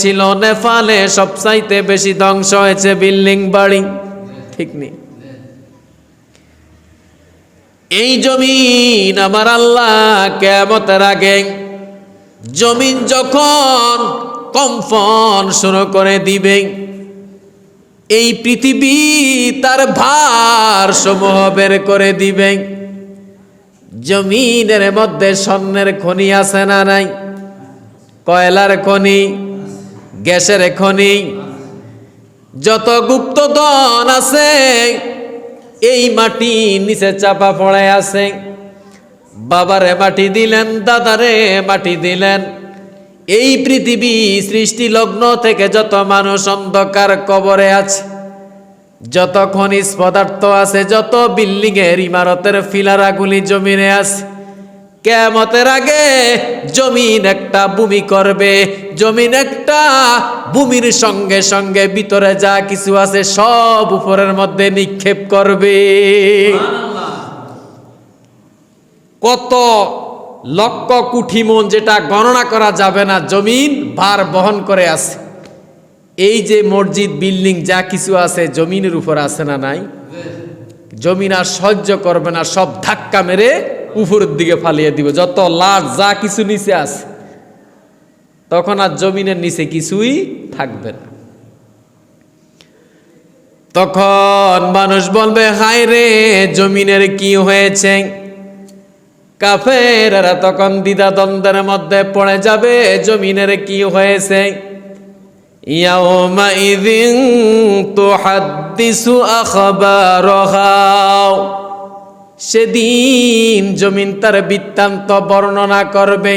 হয়েছিল নেপালে, সবচাইতে বেশি ধ্বংস হয়েছে বিল্ডিং বাড়ি। ঠিক নেই। এই জমিন আমার আল্লাহ কেমতের আগে জমিন যখন কম্পন শুরু করে দিবে, এই পৃথিবী তার ভার সমূহ বের করে দিবে। জমিনের মধ্যে স্বর্ণের খনি আছে না নাই? কয়লার খনি? গ্যাসের এখনই যত গুপ্তধন আছে, এই মাটি নিচে চাপা পড়ে আছে। বাবারে মাটি দিলেন, দাদারে মাটি দিলেন। এই পৃথিবী সৃষ্টি লগ্ন থেকে যত মানুষ অন্ধকার কবরে আছে, যত খনিজ পদার্থ আছে, যত বিল্ডিং এর ইমারতের ফিলারাগুলি জমিনে আছে কেমতের আগে জমিন একটা ভূমি করবে। জমিন একটা ভূমির সঙ্গে সঙ্গে ভিতরে যা কিছু আছে সব উপরের মধ্যে নিক্ষেপ করবে। কত লক্ষ কুঠি মন যেটা গণনা করা যাবে না জমিন ভার বহন করে আছে। এই যে মসজিদ বিল্ডিং যা কিছু আছে জমিনের উপর আছে না নাই? জমিন আর সহ্য করবে না সব ধাক্কা মেরে উপরের দিকে ফালিয়ে দিব। যত লাশ, যা কিছু নিচে আছে, তখন আর জমিনের নিচে কিছুই থাকবে না। তখন মানুষ বলবে, হায় রে, জমিনের কি হয়েছে? কাফেরা তখন দ্বিধাদ্বন্দ্বের মধ্যে পড়ে যাবে, জমিনের কি হয়েছে? ইয়াউমাইযিন তুহাদ্দিসু আখবারহা। সেদিন জমিন তার বৃত্তান্ত বর্ণনা করবে।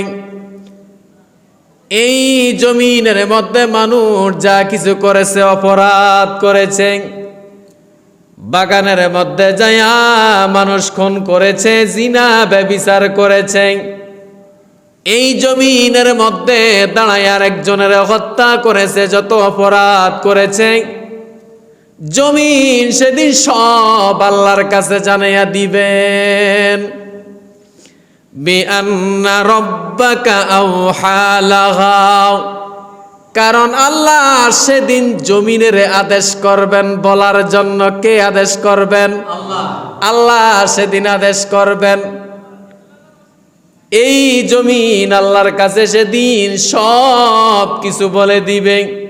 এই জমিনের মধ্যে মানুষ যা কিছু করেছে, অপরাধ করেছে, বাগানের মধ্যে যায়া মানুষ খুন করেছে, জিনা, ব্যবিচার করেছে। এই জমিনের মধ্যে দাঁড়ায় আর একজনের হত্যা করেছে, যত অপরাধ করেছে। জমিন সেদিন সব আল্লাহর কাছে জানাইয়া দিবেন। বিআন্না রব্বাকা আওহালাহা। কারণ আল্লাহ সেদিন জমিনের আদেশ করবেন বলার জন্য কে আদেশ করবেন? আল্লাহ। সেদিন আদেশ করবেন। এই জমিন আল্লাহর কাছে সেদিন সব কিছু বলে দিবে।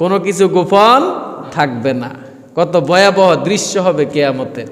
কোনো কিছু গোপন থাকবে না। কত ভয়াবহ দৃশ্য হবে কেয়ামতের।